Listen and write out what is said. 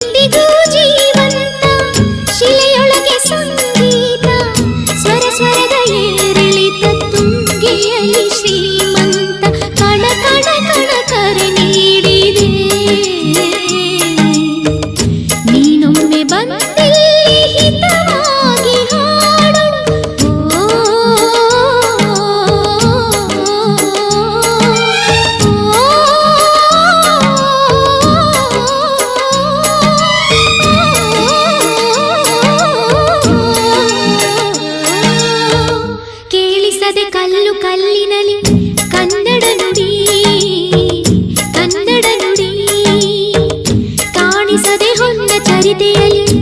ಇಂದಿಗೂ ಜೀವಂತ ಶಿಲೆಯೊಳಗೆ ಸಂಗೀತ ಸ್ವರ ಸ್ವರದ ಏರಿಳಿತ ತುಂಗೆಯಲ್ಲಿ ಶ್ರೀಮಂತ ಕೇಳಿಸದೆ ಕಲ್ಲು ಕಲ್ಲಿನಲ್ಲಿ ಕನ್ನಡ ನುಡಿ ಕನ್ನಡ ನುಡಿ. ಕಾಣಿಸದೆ ಹೊನ್ನ ಚರಿತೆಯಲ್ಲಿ